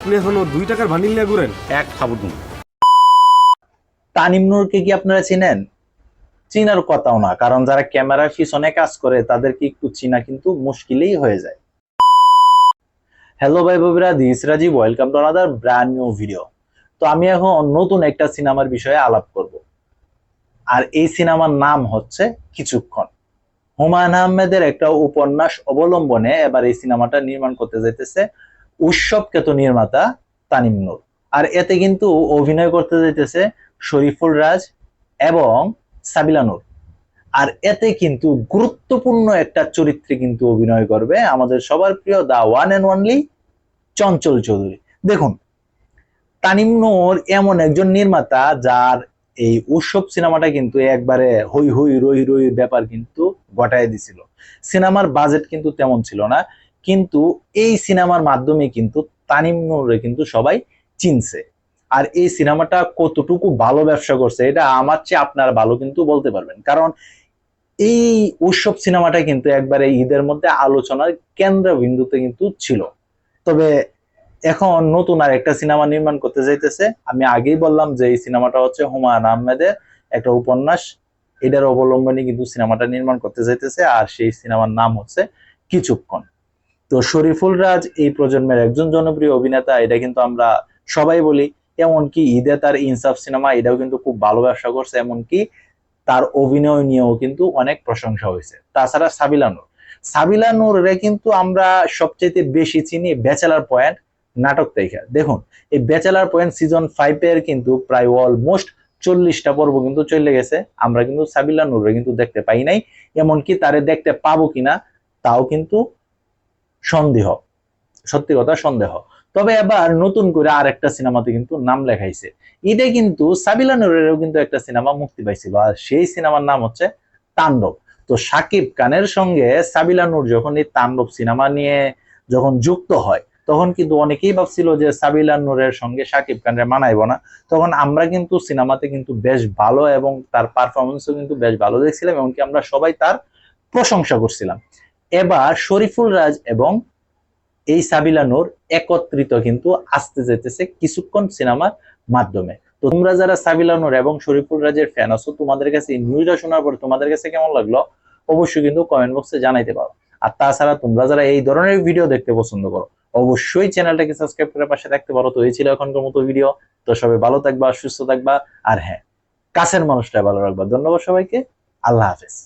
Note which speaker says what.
Speaker 1: আপনি এখনও দুই টাকার ভানিল নিয়ে ঘুরেন?
Speaker 2: এক
Speaker 3: তানিম নূরকে কি আপনারা চিনেন? চিনার কথাও না কারণ যারা ক্যামেরার পিছনে কাজ করে তাদেরকে একটু চিনা কিন্তু মুশকিলেই হয়ে যায়। হ্যালো ভাই ববিরা this Rajiv welcome to another brand new video তো আমি এখন নতুন একটা সিনেমার বিষয়ে আলাপ করব। আর এই সিনেমার নাম হচ্ছে কিছুক্ষণ। হুমায়ুন আহমেদের একটা উপন্যাস অবলম্বনে এবার এই সিনেমাটা নির্মাণ করতে যাইতেছে উৎসব খ্যাত নির্মাতা তানিম নূর। আর এতে কিন্তু অভিনয় করতে যাইতেছে শরীফুল রাজ এবং সাবিলা নূর। আর এতে কিন্তু গুরুত্বপূর্ণ একটা চরিত্রে কিন্তু অভিনয় করবে আমাদের সবার প্রিয় the one and only Chanchal Chowdhury. দেখুন, তানিম নূর এমন একজন নির্মাতা যার এই উৎসব সিনেমাটা কিন্তু একবারে হই হই রই রই ব্যাপার কিন্তু ঘটায় দিছিল। সিনেমার বাজেট কিন্তু তেমন ছিল না। কিন্তু এই সিনেমার মাধ্যমে কিন্তু তানিম নূরে কিন্তু সবাই চিনছে। আর এই সিনেমাটা কতটুকু ভালো ব্যবসা করছে, এটা আমার চেয়ে আপনারা ভালো কিন্তু বলতে পারবেন। কারণ এই উৎসব সিনেমাটা কিন্তু একবারে ঈদের মধ্যে আলোচনার কেন্দ্রবিন্দুতে কিন্তু ছিল। তবে এখন নতুন আর একটা সিনেমা নির্মাণ করতে যাইতেছে। আমি আগেই বললাম যে এই সিনেমাটা হচ্ছে হুমায়ুন আহমেদের একটা উপন্যাস। এটার অবলম্বনে কিন্তু সিনেমাটা নির্মাণ করতে যাইতেছে। আর সেই সিনেমার নাম হচ্ছে কিছুক্ষণ। তো শরীফুল রাজ এই প্রজন্মের একজন জনপ্রিয় অভিনেতা, এটা কিন্তু আমরা সবাই বলি। এমনকি ঈদে তার ইনসাফ সিনেমা, এটাও কিন্তু খুব ভালো ব্যবসা করছে। এমনকি তার অভিনয় নিয়েও কিন্তু অনেক প্রশংসা হয়েছে। তাছাড়া সাবিলা নূর। সাবিলা নূরে কিন্তু আমরা সবচেয়ে বেশি চিনি ব্যাচেলার পয়েন্ট নাটক থেকে দেখুন, এই ব্যাচেলার পয়েন্ট সিজন ফাইভ এর কিন্তু প্রায় অলমোস্ট চল্লিশটা পর্ব কিন্তু চলে গেছে। আমরা কিন্তু সাবিলা নূরে কিন্তু দেখতে পাই নাই। এমনকি তারে দেখতে পাবো কিনা, তাও কিন্তু সন্দেহ। সত্যি কথা, সন্দেহ। তবে এবার নতুন করে আর একটা সিনেমাতে কিন্তু নাম লেখাইছে। ঈদে কিন্তু সাবিলা নুরেরও কিন্তু একটা সিনেমা মুক্তি পাইছিল, আর সেই সিনেমার নাম হচ্ছে তাণ্ডব। তো সাকিব খানের সঙ্গে সাবিলা নূর যখন এই তাণ্ডব সিনেমা নিয়ে যখন যুক্ত হয়, তখন কিন্তু অনেকেই ভাবছিল যে সাবিলা নূরের সঙ্গে সাকিব খানের মানাইব না। তখন আমরা কিন্তু সিনেমাতে কিন্তু বেশ ভালো এবং তার পারফরমেন্সও কিন্তু বেশ ভালো দেখছিলাম, এমনকি আমরা সবাই তার প্রশংসা করছিলাম। এবার শরীফুল রাজ এবং এই সাবিলা নূর একত্রিত কিন্তু আসতে যেতেছে কিছুক্ষণ সিনেমার মাধ্যমে। তো তোমরা যারা সাবিলা নূর এবং শরীফুল রাজের ফ্যান আছো, তোমাদের কাছে এই নিউজটা শোনার পর তোমাদের কাছে কেমন লাগল? অবশ্যই কিন্তু কমেন্ট বক্সে জানাইতে পারো। আর তাছাড়া তোমরা যারা এই ধরনের ভিডিও দেখতে পছন্দ করো, অবশ্যই চ্যানেলটাকে সাবস্ক্রাইব করে পাশে থাকতে পারো। তো এই ছিল এখনকার মতো ভিডিও তো সবাই ভালো থাকবা, সুস্থ থাকবা। আর হ্যাঁ কাছের মানুষটা ভালো রাখবা। ধন্যবাদ সবাইকে। আল্লাহ হাফেজ।